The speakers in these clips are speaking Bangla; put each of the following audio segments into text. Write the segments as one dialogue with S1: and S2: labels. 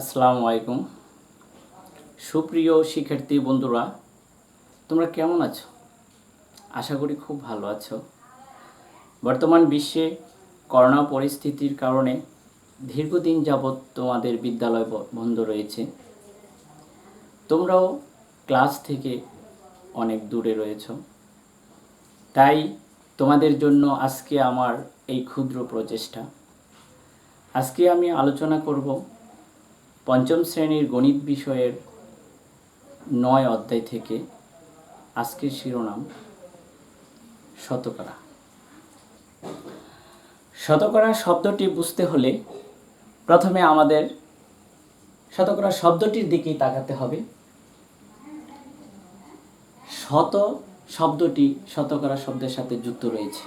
S1: আসসালামু আলাইকুম সুপ্রিয় শিক্ষার্থী বন্ধুরা তোমরা কেমন আছো আশা করি খুব ভালো আছো বর্তমান বিশ্বে করোনা পরিস্থিতির কারণে দীর্ঘদিন যাবৎ তোমাদের বিদ্যালয় বন্ধ রয়েছে তোমরাও ক্লাস থেকে অনেক দূরে রয়েছ তাই তোমাদের জন্য আজকে আমার এই ক্ষুদ্র প্রচেষ্টা আজকে আমি আলোচনা করব পঞ্চম শ্রেণীর গণিত বিষয়ের নয় অধ্যায় থেকে আজকের শিরোনাম শতকরা শতকরা শব্দটি বুঝতে হলে প্রথমে আমাদের শতকরা শব্দটির দিকেই তাকাতে হবে শত শব্দটি শতকরা শব্দের সাথে যুক্ত রয়েছে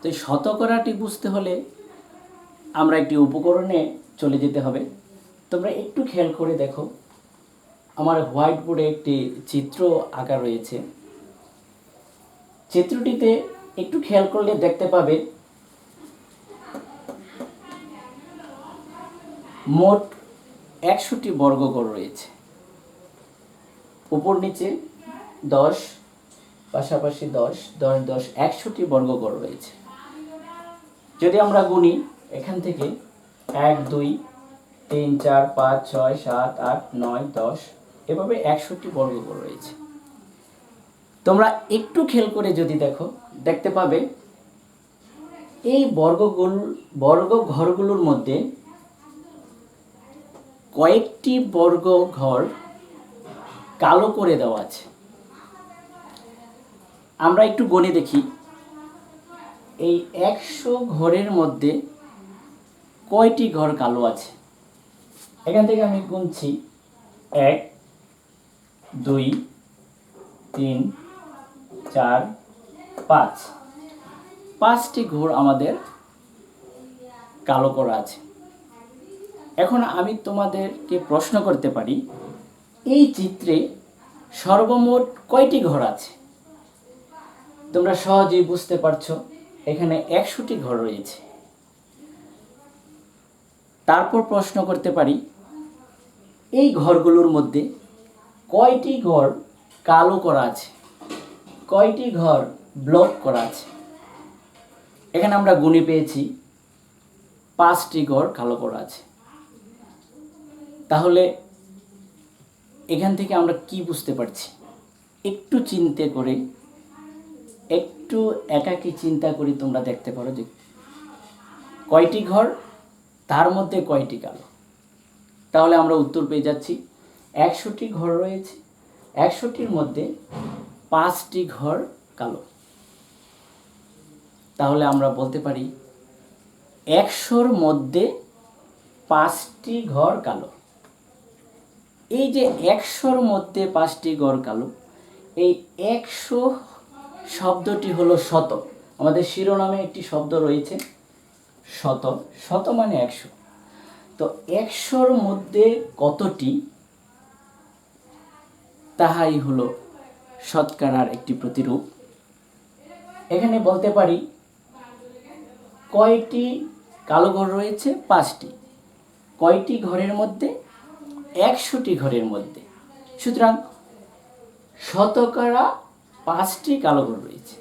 S1: তো শতকরাটি বুঝতে হলে আমরা একটি উপকরণে চলে যেতে হবে তোমরা একটু খেয়াল করে দেখো আমার হোয়াইট বোর্ডে একটি চিত্র আঁকা রয়েছে চিত্রটিতে একটু খেয়াল করলে দেখতে পাবে মোট একশোটি বর্গকর রয়েছে উপর নিচে দশ পাশাপাশি দশ দশ দশ একশোটি বর্গকর রয়েছে যদি আমরা গুনি এখান থেকে এক দুই তিন চার পাঁচ ছয় সাত আট নয় দশ এভাবে একষট্টি বর্গকোণ রয়েছে তোমরা একটু খেল করে যদি দেখো দেখতে পাবে এই বর্গগুল বর্গ ঘরগুলোর মধ্যে কয়েকটি বর্গ ঘর কালো করে দেওয়া আছে আমরা একটু গণে দেখি এই একশো ঘরের মধ্যে কয়টি ঘর কালো আছে এখান থেকে আমি গুনছি এক দুই তিন চার পাঁচ পাঁচটি ঘর আমাদের কালো করা আছে এখন আমি তোমাদেরকে প্রশ্ন করতে পারি এই চিত্রে সর্বমোট কয়টি ঘর আছে তোমরা সহজেই বুঝতে পারছো এখানে একশোটি ঘর রয়েছে তারপর প্রশ্ন করতে পারি এই ঘরগুলোর মধ্যে কয়টি ঘর কালো করা আছে কয়টি ঘর ব্লক করা আছে এখানে আমরা গুণে পেয়েছি পাঁচটি ঘর কালো করা আছে তাহলে এখান থেকে আমরা কি বুঝতে পারছি একটু চিনতে করে একটু একাকি চিন্তা করে তোমরা দেখতে পারো যে কয়টি ঘর তার মধ্যে কয়টি কালো তাহলে আমরা উত্তর পেয়ে যাচ্ছি একশোটি ঘর রয়েছে একশোটির মধ্যে পাঁচটি ঘর কালো তাহলে আমরা বলতে পারি একশোর মধ্যে পাঁচটি ঘর কালো এই যে একশোর মধ্যে পাঁচটি ঘর কালো এই একশো শব্দটি হলো শত আমাদের শিরোনামে একটি শব্দ রয়েছে শত শত মানে একশো তো একশোর মধ্যে কতটি তাহাই হলো শতকরার একটি প্রতিরূপ এখানে বলতে পারি কয়টি কালো ঘর রয়েছে পাঁচটি কয়টি ঘরের মধ্যে একশোটি ঘরের মধ্যে সুতরাং শতকরা পাঁচটি কালো ঘর রয়েছে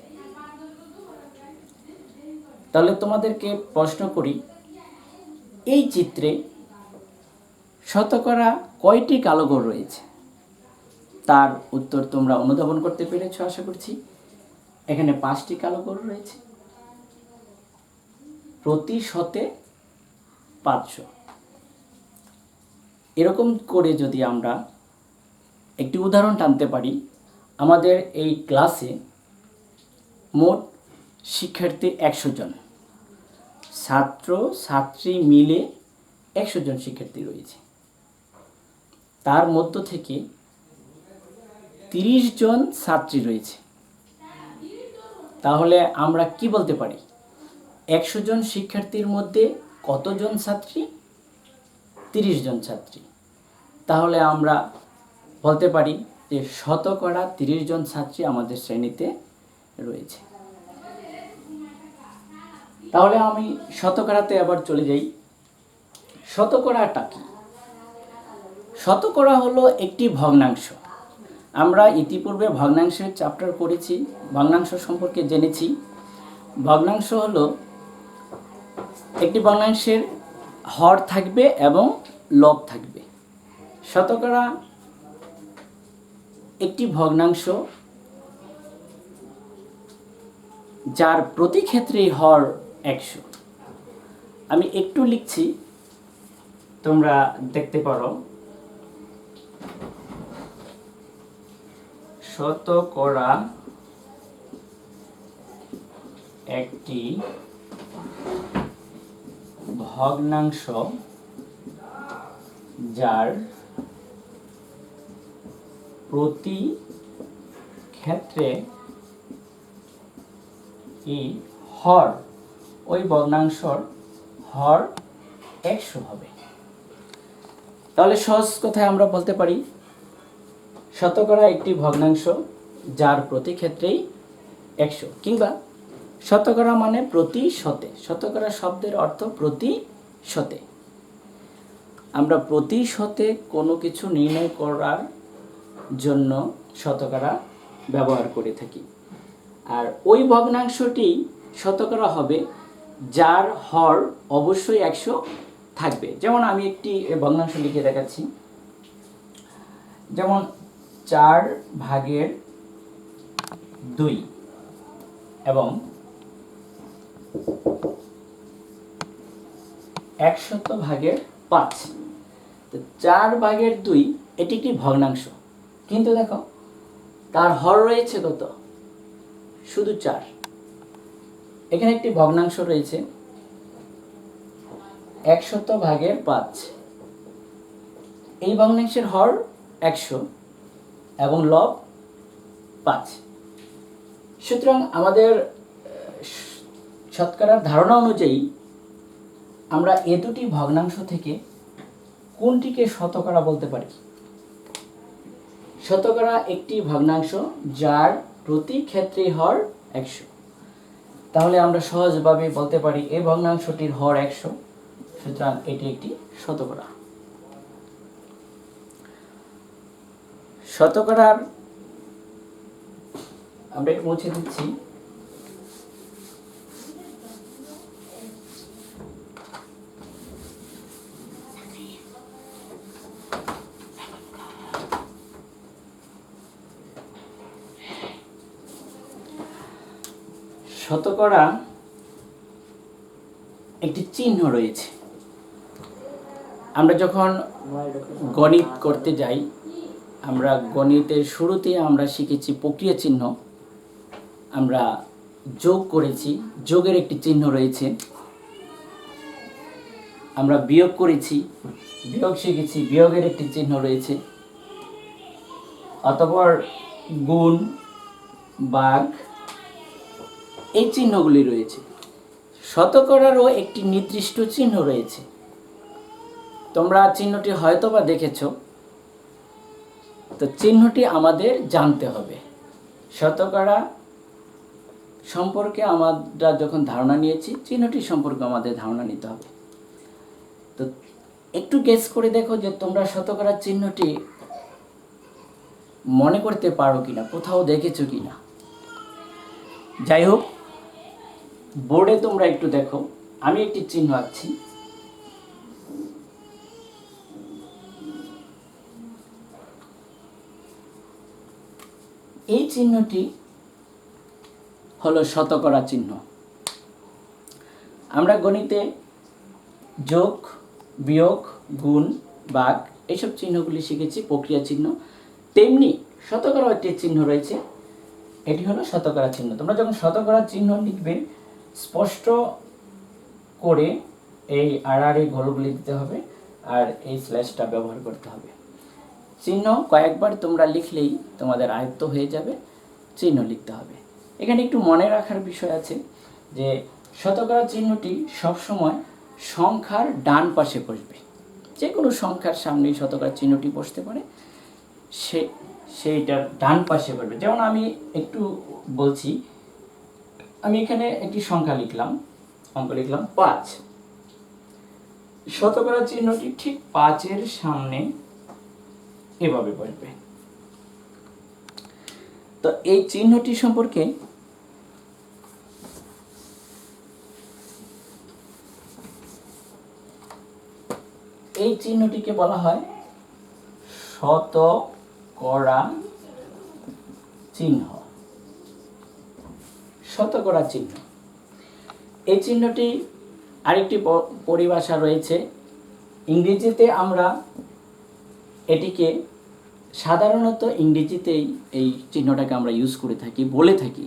S1: তাহলে তোমাদেরকে প্রশ্ন করি এই চিত্রে শতকরা কয়টি কালোঘর রয়েছে তার উত্তর তোমরা অনুধাবন করতে পেরেছ আশা করছি এখানে পাঁচটি কালোঘর রয়েছে প্রতি শতে পাঁচশো এরকম করে যদি আমরা একটি উদাহরণ টানতে পারি আমাদের এই ক্লাসে মোট শিক্ষার্থী একশো জন ছাত্র ছাত্রী মিলে একশো জন শিক্ষার্থী রয়েছে তার মধ্য থেকে তিরিশ জন ছাত্রী রয়েছে তাহলে আমরা কি বলতে পারি একশো জন শিক্ষার্থীর মধ্যে কতজন ছাত্রী তিরিশ জন ছাত্রী তাহলে আমরা বলতে পারি যে শতকরা তিরিশ জন ছাত্রী আমাদের শ্রেণীতে রয়েছে তাহলে আমি শতকরাতে আবার চলে যাই শতকরাটা কি শতকরা হলো একটি ভগ্নাংশ আমরা ইতিপূর্বে ভগ্নাংশের চ্যাপ্টার পড়েছি ভগ্নাংশ সম্পর্কে জেনেছি ভগ্নাংশ হলো একটি ভগ্নাংশের হর থাকবে এবং লব থাকবে শতকরা একটি ভগ্নাংশ যার প্রতি ক্ষেত্রেই হর একশো আমি একটু লিখছি তোমরা দেখতে পারো শতকরা একটি ভগ্নাংশ যার প্রতি ক্ষেত্রে ই হর ওই ভগ্নাংশর হর একশো হবে তাহলে সহজ কথায় আমরা বলতে পারি শতকরা একটি ভগ্নাংশ যার প্রতি ক্ষেত্রেই একশো কিংবা শতকরা মানে প্রতি শতে শতকরা শব্দের অর্থ প্রতি শতে আমরা প্রতি শতে কোনো কিছু নির্ণয় করার জন্য শতকরা ব্যবহার করে থাকি আর ওই ভগ্নাংশটি শতকরা হবে যার হর অবশ্যই একশো থাকবে যেমন আমি একটি ভগ্নাংশ লিখে দেখাচ্ছি যেমন চার ভাগের দুই এবং একশত ভাগের পাঁচ তো চার ভাগের দুই এটি একটি ভগ্নাংশ কিন্তু দেখো তার হর রয়েছে কত শুধু চার এখানে একটি ভগ্নাংশ রয়েছে একশত ভাগের পাঁচ এই ভগ্নাংশের হর একশো এবং লব পাঁচ সুতরাং আমাদের শতকরার ধারণা অনুযায়ী আমরা এ দুটি ভগ্নাংশ থেকে কোনটিকে শতকরা বলতে পারি শতকরা একটি ভগ্নাংশ যার প্রতি ক্ষেত্রেই হর একশো তাহলে আমরা সহজভাবে বলতে পারি এ ভগ্নাংশটির হর একশো সুতরাং এটি একটি শতকরা শতকরার আমরা মুছে দিচ্ছি শতকরা একটি চিহ্ন রয়েছে আমরা যখন গণিত করতে যাই আমরা গণিতের শুরুতে আমরা শিখেছি প্রক্রিয়া চিহ্ন আমরা যোগ করেছি যোগের একটি চিহ্ন রয়েছে আমরা বিয়োগ করেছি বিয়োগ শিখেছি বিয়োগের একটি চিহ্ন রয়েছে অতপর গুণ বাঘ এই চিহ্নগুলি রয়েছে শতকরারও একটি নির্দিষ্ট চিহ্ন রয়েছে তোমরা চিহ্নটি হয়তো বা দেখেছ তো চিহ্নটি আমাদের জানতে হবে শতকরা সম্পর্কে আমরা যখন ধারণা নিয়েছি চিহ্নটি সম্পর্কে আমাদের ধারণা নিতে হবে তো একটু গেস করে দেখো যে তোমরা শতকরা চিহ্নটি মনে করতে পারো কিনা কোথাও দেখেছো কিনা যাই হোক বোর্ডে তোমরা একটু দেখো আমি একটি চিহ্ন আছি এই চিহ্নটি হলো শতকরা চিহ্ন আমরা গণিতে যোগ বিয়োগ গুণ বাঘ এইসব চিহ্নগুলি শিখেছি প্রক্রিয়া চিহ্ন তেমনি শতকরা একটি চিহ্ন রয়েছে এটি হলো শতকরা চিহ্ন তোমরা যখন শতকরা চিহ্ন লিখবে স্পষ্ট করে এই আড়াআড়ি গোলগুলি দিতে হবে আর এই স্ল্যাশটা ব্যবহার করতে হবে চিহ্ন কয়েকবার তোমরা লিখলেই তোমাদের আয়ত্ত হয়ে যাবে চিহ্ন লিখতে হবে এখানে একটু মনে রাখার বিষয় আছে যে শতকরা চিহ্নটি সবসময় সংখ্যার ডান পাশে বসবে যে কোনো সংখ্যার সামনেই শতকরা চিহ্নটি বসতে পারে সে সেইটার ডান পাশে বসবে যেমন আমি একটু বলছি আমি এখানে একটি সংখ্যা লিখলাম অঙ্ক লিখলাম পাঁচ শতকরা চিহ্নটি ঠিক পাঁচের সামনে এভাবে বসবে তো এই চিহ্নটি সম্পর্কে এই চিহ্নটিকে বলা হয় শতকরা চিহ্ন শতকরা চিহ্ন এই চিহ্নটি আরেকটি পরিভাষা রয়েছে ইংরেজিতে আমরা এটিকে সাধারণত ইংরেজিতেই এই চিহ্নটাকে আমরা ইউজ করে থাকি বলে থাকি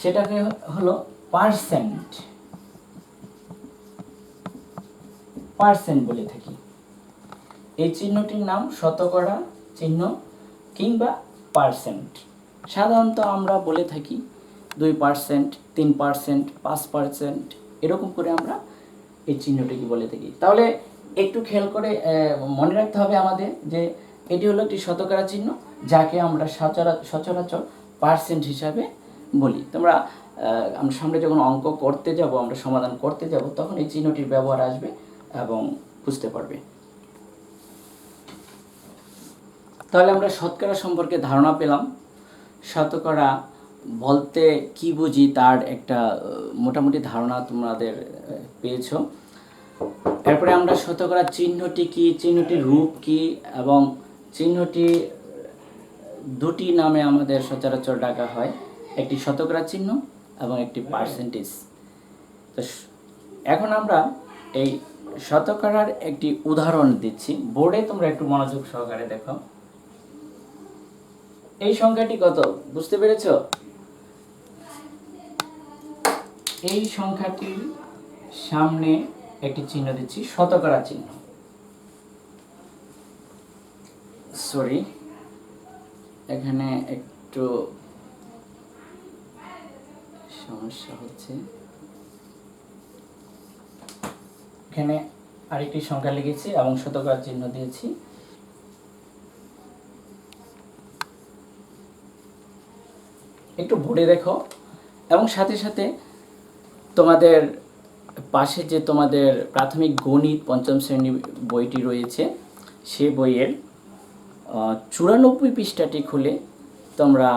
S1: সেটাকে হলো পার্সেন্ট পার্সেন্ট বলে থাকি এই চিহ্নটির নাম শতকরা চিহ্ন কিংবা পার্সেন্ট সাধারণত আমরা বলে থাকি দুই পার্সেন্ট তিন পার্সেন্ট পাঁচ পার্সেন্ট এরকম করে আমরা এই চিহ্নটিকে বলে থাকি তাহলে একটু খেয়াল করে মনে রাখতে হবে আমাদের যে এটি হলো একটি শতকরা চিহ্ন যাকে আমরা সচরাচর পার্সেন্ট হিসাবে বলি তোমরা আমরা সামনে যখন অঙ্ক করতে যাব আমরা সমাধান করতে যাব তখন এই চিহ্নটির ব্যবহার আসবে এবং বুঝতে পারবে তাহলে আমরা শতকরা সম্পর্কে ধারণা পেলাম শতকরা বলতে কি বুঝি তার একটা মোটামুটি ধারণা তোমাদের পেয়েছ এরপরে আমরা শতকরা চিহ্নটি কি চিহ্নটির রূপ কি এবং চিহ্নটি দুটি নামে আমাদের সচরাচর ডাকা হয় একটি শতকরা চিহ্ন এবং একটি পার্সেন্টেজ তো এখন আমরা এই শতকরার একটি উদাহরণ দিচ্ছি বোর্ডে তোমরা একটু মনোযোগ সহকারে দেখো এই সংখ্যাটি কত বুঝতে পেরেছো এই সংখ্যাটির সামনে একটি চিহ্ন দিচ্ছি শতকরা চিহ্ন সরি এখানে একটু সমস্যা হচ্ছে এখানে আরেকটি সংখ্যা লিখেছি এবং শতকরা চিহ্ন দিয়েছি একটু ভরে দেখো এবং সাথে সাথে তোমাদের পাশে যে তোমাদের প্রাথমিক গণিত পঞ্চম শ্রেণী বইটি রয়েছে সে বইয়ের চুরানব্বই পৃষ্ঠাটি খুলে তোমরা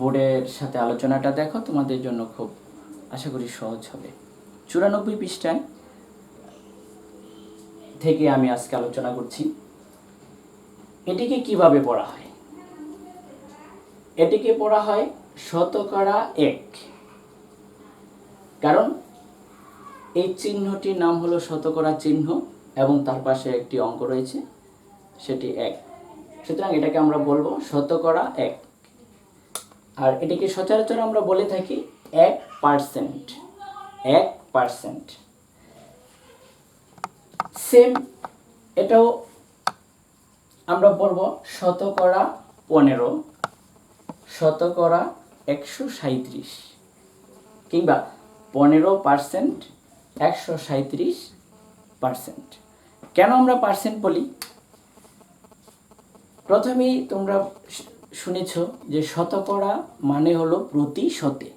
S1: বোর্ডের সাথে আলোচনাটা দেখো তোমাদের জন্য খুব আশা করি সহজ হবে চুরানব্বই পৃষ্ঠায় থেকে আমি আজকে আলোচনা করছি এটিকে কিভাবে পড়া হয় এটিকে পড়া হয় শতকরা এক কারণ এই চিহ্নটির নাম হলো শতকরা চিহ্ন এবং তার পাশে একটি অঙ্ক রয়েছে সেটি এক সুতরাং এটাকে আমরা বলবো শতকরা এক আর এটাকে সচরাচর আমরা বলে থাকি এক পার্সেন্ট এক পার্সেন্ট সেম এটাও আমরা বলবো শতকরা পনেরো শতকরা একশো সাঁত্রিশ কিংবা পনেরো পার্সেন্ট একশো সাঁত্রিশ পার্সেন্ট কেন আমরা পার্সেন্ট বলি প্রথমেই তোমরা শুনেছ যে শতকরা মানে হলো প্রতি শতে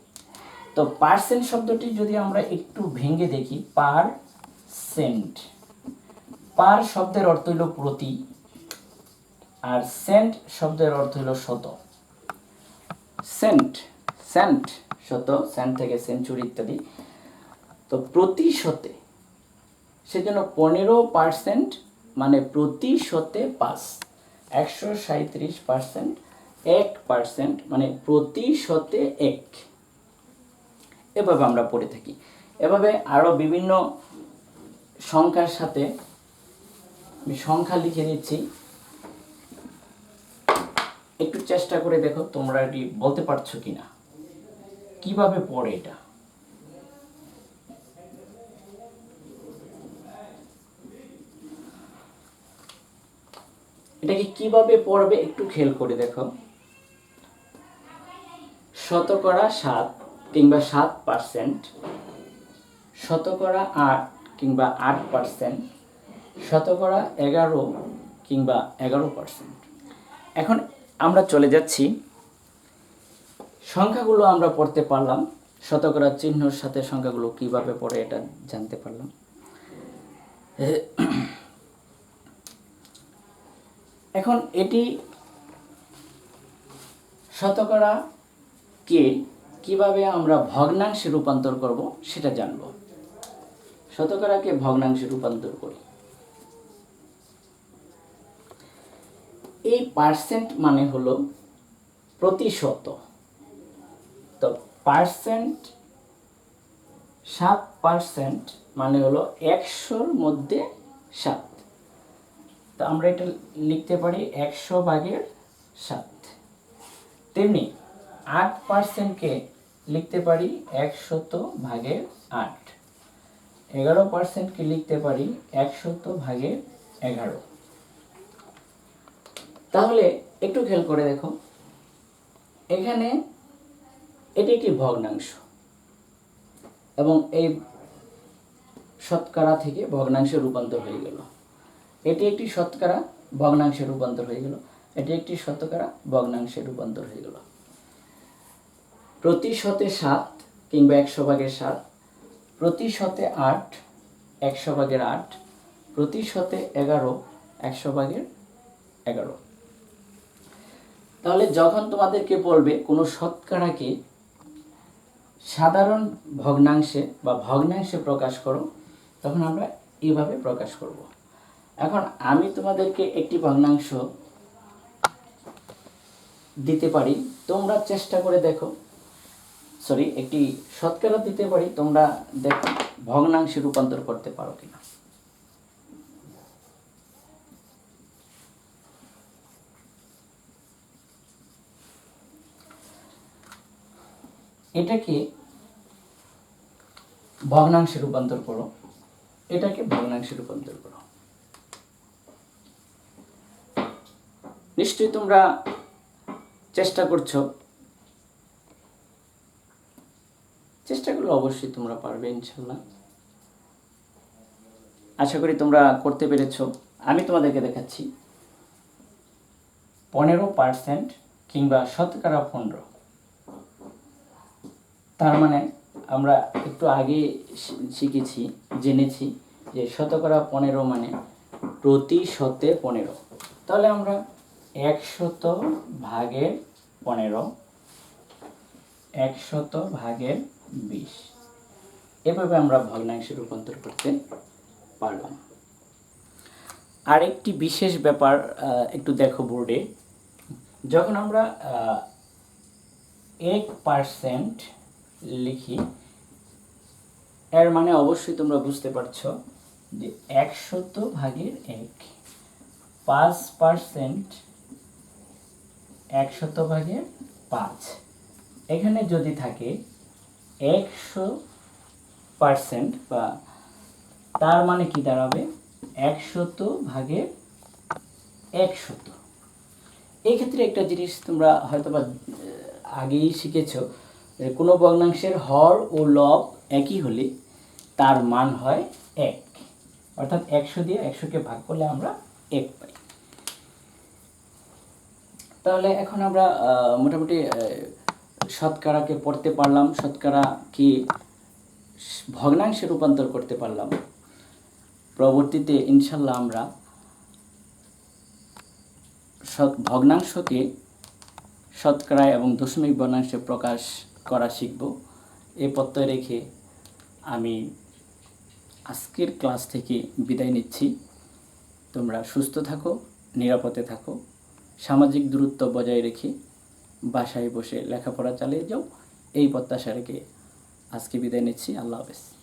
S1: তো পার্সেন্ট শব্দটি যদি আমরা একটু ভেঙে দেখি পার সেন্ট পার শব্দের অর্থ হলো প্রতি আর সেন্ট শব্দের অর্থ হলো শত সেন্ট সেন্ট শত সেন্ট থেকে সেঞ্চুরি ইত্যাদি তো প্রতি শতে সেজন্য পনেরো পার্সেন্ট মানে প্রতি শতে পাঁচ একশো সাঁত্রিশ পার্সেন্ট এক পার্সেন্ট মানে প্রতি শতে এক এভাবে আমরা পড়ে থাকি এভাবে আরও বিভিন্ন সংখ্যার সাথে আমি সংখ্যা লিখে দিচ্ছি একটু চেষ্টা করে দেখো তোমরা এটি বলতে পারছো কি না কিভাবে পড়ে এটা এটাকে কিভাবে পড়বে একটু খেল করে দেখো শতকরা সাত কিংবা সাত পার্সেন্ট শতকরা আট কিংবা আট পার্সেন্ট শতকরা এগারো কিংবা এগারো পার্সেন্ট এখন আমরা চলে যাচ্ছি সংখ্যাগুলো আমরা পড়তে পারলাম শতকরা চিহ্নর সাথে সংখ্যাগুলো কিভাবে পড়ে এটা জানতে পারলাম এখন এটি শতকরা কে কিভাবে আমরা ভগ্নাংশে রূপান্তর করব সেটা জানব শতকরাকে ভগ্নাংশে রূপান্তর করি এই পার্সেন্ট মানে হলো প্রতিশত পার্সেন্ট সাত পার্সেন্ট মানে হলো একশোর মধ্যে সাত তো আমরা এটা লিখতে পারি একশো ভাগের সাত তেমনি আট পার্সেন্টকে লিখতে পারি একশত ভাগের আট এগারো পার্সেন্টকে লিখতে পারি একশত ভাগের এগারো তাহলে একটু খেয়াল করে দেখো এখানে এটি একটি ভগ্নাংশ এবং এই শতকরা থেকে ভগ্নাংশে রূপান্তর হয়ে গেল এটি একটি শতকরা ভগ্নাংশে রূপান্তর হয়ে গেল এটি একটি শতকরা ভগ্নাংশে রূপান্তর হয়ে গেল প্রতি শতে সাত কিংবা একশো ভাগের সাত প্রতি শতে আট একশো ভাগের আট প্রতি শতে এগারো একশো ভাগের এগারো তাহলে যখন তোমাদেরকে বলবে কোনো শতকরাকে সাধারণ ভগ্নাংশে বা ভগ্নাংশে প্রকাশ করো তখন আমরা এইভাবে প্রকাশ করব এখন আমি তোমাদেরকে একটি ভগ্নাংশ দিতে পারি তোমরা চেষ্টা করে দেখো সরি একটি সৎকার দিতে পারি তোমরা দেখো ভগ্নাংশে রূপান্তর করতে পারো কিনা এটাকে ভগ্নাংশে রূপান্তর করো এটাকে ভগ্নাংশে রূপান্তর করো নিশ্চয়ই তোমরা চেষ্টা করছো চেষ্টা করলে অবশ্যই তোমরা পারবে ইনশাল্লাহ আশা করি তোমরা করতে পেরেছ আমি তোমাদেরকে দেখাচ্ছি পনেরো পার্সেন্ট কিংবা শতকরা পনেরো তার মানে আমরা একটু আগে শিখেছি জেনেছি যে শতকরা পনেরো মানে প্রতি শতে পনেরো তাহলে আমরা একশত ভাগের পনেরো একশত ভাগের বিশ এভাবে আমরা ভগ্নাংশে রূপান্তর করতে পারলাম আরেকটি বিশেষ ব্যাপার একটু দেখো বোর্ডে যখন আমরা এক পার্সেন্ট লিখি এর মানে অবশ্যই তোমরা বুঝতে পারছো যে একশত ভাগের এক পাঁচ পার্সেন্ট একশত ভাগের পাঁচ এখানে যদি থাকে একশো পার্সেন্ট বা তার মানে কি দাঁড়াবে একশত ভাগের একশত এক্ষেত্রে একটা জিনিস তোমরা হয়তো বা আগেই শিখেছো কোনো ভগ্নাংশের হর ও লব একই হলে তার মান হয় এক অর্থাৎ একশো দিয়ে একশোকে ভাগ করলে আমরা এক পাই তাহলে এখন আমরা মোটামুটি শতকরাকে পড়তে পারলাম শতকরা কি ভগ্নাংশে রূপান্তর করতে পারলাম পরবর্তীতে ইনশাল্লাহ আমরা ভগ্নাংশকে শতকরা এবং দশমিক ভগ্নাংশে প্রকাশ করা শিখব এ প্রত্যয় রেখে আমি আজকের ক্লাস থেকে বিদায় নিচ্ছি তোমরা সুস্থ থাকো নিরাপদে থাকো সামাজিক দূরত্ব বজায় রেখে বাসায় বসে লেখাপড়া চালিয়ে যাও এই প্রত্যাশা রেখে আজকে বিদায় নিচ্ছি আল্লাহ হাফেজ